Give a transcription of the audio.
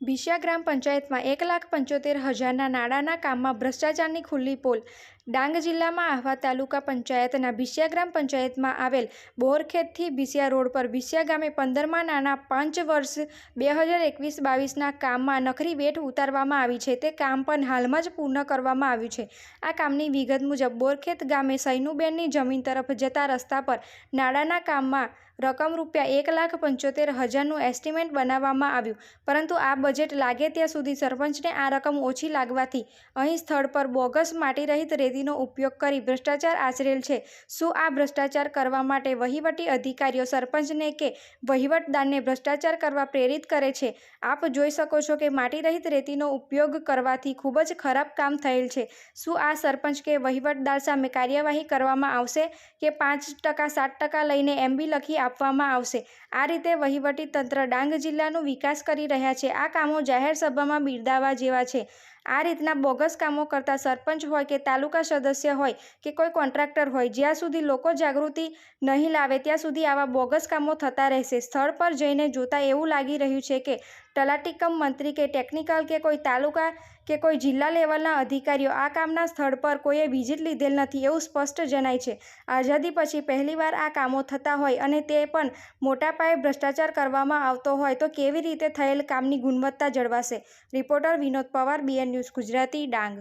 ભીશા ગ્રામ પંચાયતમાં એક લાખ પંચોતેર હજારના નાણાંના કામમાં ભ્રષ્ટાચારની ખુલ્લી પોલ ડાંગ જિલ્લામાં આહવા તાલુકા પંચાયતના ભીસિયા ગ્રામ પંચાયતમાં આવેલ બોરખેતથી ભીસિયા રોડ પર ભીસિયા ગામે પંદરમાં નાના પાંચ વર્ષ બે હજાર એકવીસ બાવીસના કામમાં નખરી વેઠ ઉતારવામાં આવી છે. તે કામ પણ હાલમાં જ પૂર્ણ કરવામાં આવ્યું છે. આ કામની વિગત મુજબ બોરખેત ગામે સૈનુબેનની જમીન તરફ જતા રસ્તા પર નાણાંના કામમાં રકમ રૂપિયા એક લાખ પંચોતેર હજારનું એસ્ટિમેટ બનાવવામાં આવ્યું. પરંતુ આ બજેટ લાગે ત્યાં સુધી સરપંચને આ રકમ ઓછી લાગવાથી અહીં સ્થળ પર બોગસ માટી રહિત રેતીનો ઉપયોગ કરી ભ્રષ્ટાચાર આચરેલ છે. શું આ ભ્રષ્ટાચાર કરવા માટે વહીવટી અધિકારીઓ સરપંચને કે વહીવટદારને ભ્રષ્ટાચાર કરવા પ્રેરિત કરે છે? આપ જોઈ શકો છો કે માટી રહિત રેતીનો ઉપયોગ કરવાથી ખૂબ જ ખરાબ કામ થયેલ છે. શું આ સરપંચ કે વહીવટદાર સામે કાર્યવાહી કરવામાં આવશે કે પાંચ ટકા, સાત ટકા લઈને એમબી લખી આપવામાં આવશે? આ રીતે વહીવટી તંત્ર ડાંગ જિલ્લાનો વિકાસ કરી રહ્યા છે. આ કામો જાહેર સભામાં બિરદાવા જેવા છે. આ રીતના બોગસ કામો કરતા સરપંચ હોય કે તાલુકા સદસ્ય હોય કે કોઈ કોન્ટ્રાક્ટર હોય, જ્યાં સુધી લોકો જાગૃતિ નહીં લાવે, ત્યાં સુધી આવા બોગસ કામો થતા રહેશે. સ્થળ પર જઈને જોતાં એવું લાગી રહ્યું છે કે તલાટી કમ મંત્રી કે ટેકનિકલ કે કોઈ તાલુકા કે કોઈ જિલ્લા લેવલના અધિકારીઓ આ કામના સ્થળ પર કોઈએ વિઝિટ લીધેલ નથી એવું સ્પષ્ટ જણાય છે. આઝાદી પછી પહેલીવાર આ કામો થતા હોય અને તે પણ મોટા પાયે ભ્રષ્ટાચાર કરવામાં આવતો હોય તો કેવી રીતે થયેલ કામની ગુણવત્તા જળવાશે? Reporter Vinod Pawar, BN news Gujarati, Dang.